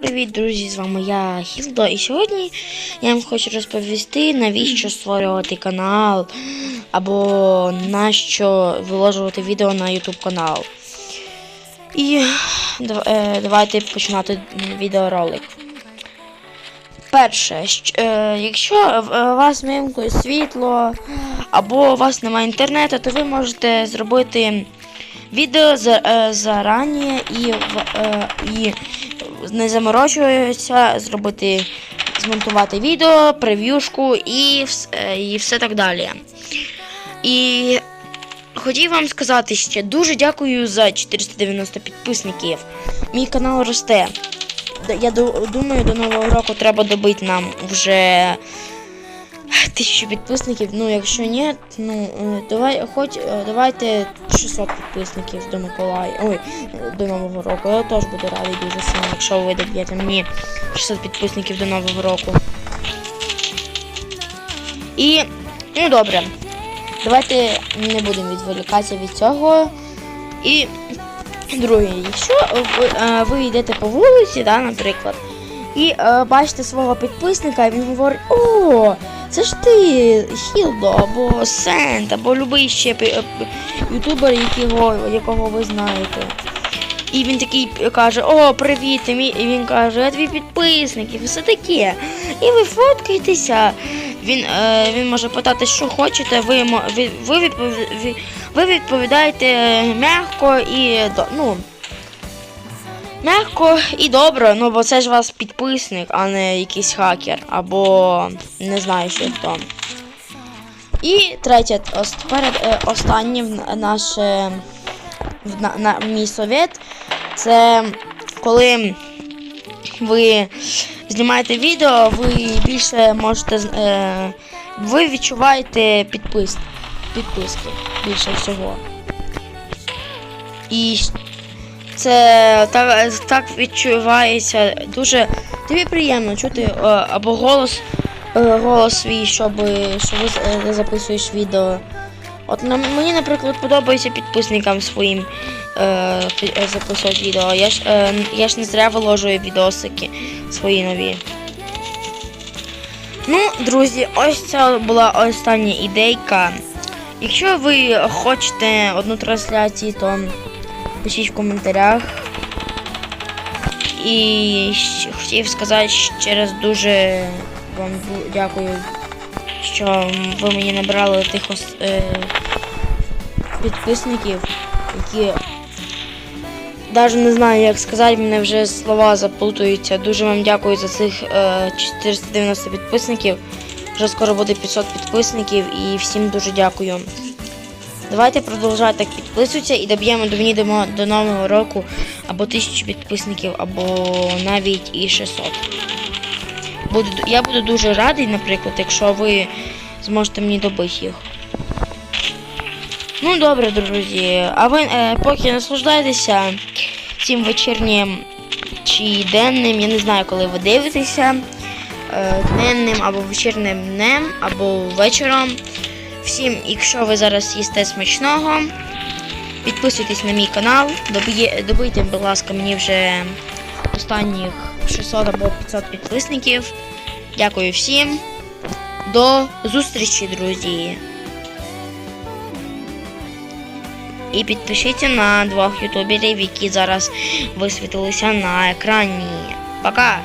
Привіт, друзі! З вами я Хілдо, і сьогодні я вам хочу розповісти, навіщо створювати канал або нащо виложувати відео на YouTube канал. І е, давайте починати відеоролик. Перше, е, якщо е, у вас вимкнує світло або у вас немає інтернету, то ви можете зробити відео зарані і не заморочуюся зробити, змонтувати відео, прев'юшку і, і все так далі. І хотів вам сказати ще дуже дякую за 490 підписників. Мій канал росте. Я думаю, до нового року треба добити нам вже тисячу підписників. Ну, якщо ні, ну е, давай, хоч е, давайте 600 підписників до Миколая. Ой, до Нового року. Я теж буду радий дуже сильно, якщо ви доб'єте мені 600 підписників до Нового року. І, ну добре. Давайте не будемо відволікатися від цього. І друге, якщо ви, е, ви йдете по вулиці, да, наприклад, і е, бачите свого підписника, і він говорить: О, це ж ти, Хілдо, або Сент, або любий ще е, ютубер, якого, якого ви знаєте. І він такий каже: О, привіт! І він каже, я твій підписник, і все таке. І ви фоткаєтеся. Він, е, він може питати, що хочете, ви, ви, ви відповідаєте м'яко і ну, м'яко і добре, ну бо це ж вас підписник, а не якийсь хакер, або не знаю, що хто. І третє, перед е, останнє в наше на, на мій совет, це коли ви знімаєте відео, ви більше можете е, ви відчуваєте підпис, підписки більше всього. І це так, так відчувається дуже тобі приємно чути е, або голос, е, голос свій, щоб, що ви е, записуєш відео. От на, мені, наприклад, подобається підписникам своїм е, записувати відео. Я ж, е, я ж не зря виложую відосики свої нові. Ну, друзі, ось це була остання ідейка. Якщо ви хочете одну трансляцію, то пишіть в коментарях. І хотів сказати ще раз дуже вам дякую, що ви мені набрали тих е, підписників, які навіть не знаю, як сказати, мене вже слова заплутуються. Дуже вам дякую за цих е, 490 підписників. Вже скоро буде 500 підписників і всім дуже дякую. Давайте продовжати так підписуватися і доб'ємо до мені до, нового року або 1000 підписників, або навіть і 600. Буду, я буду дуже радий, наприклад, якщо ви зможете мені добити їх. Ну добре, друзі. А ви е, поки наслаждайтеся цим вечірнім чи денним, я не знаю, коли ви дивитеся. Е, денним або вечірним днем, або вечором. Всім, якщо ви зараз їсте смачного, підписуйтесь на мій канал, добийте, будь ласка, мені вже останніх 600 або 500 підписників. Дякую всім. До зустрічі, друзі. І підпишіться на двох ютуберів, які зараз висвітилися на екрані. Пока!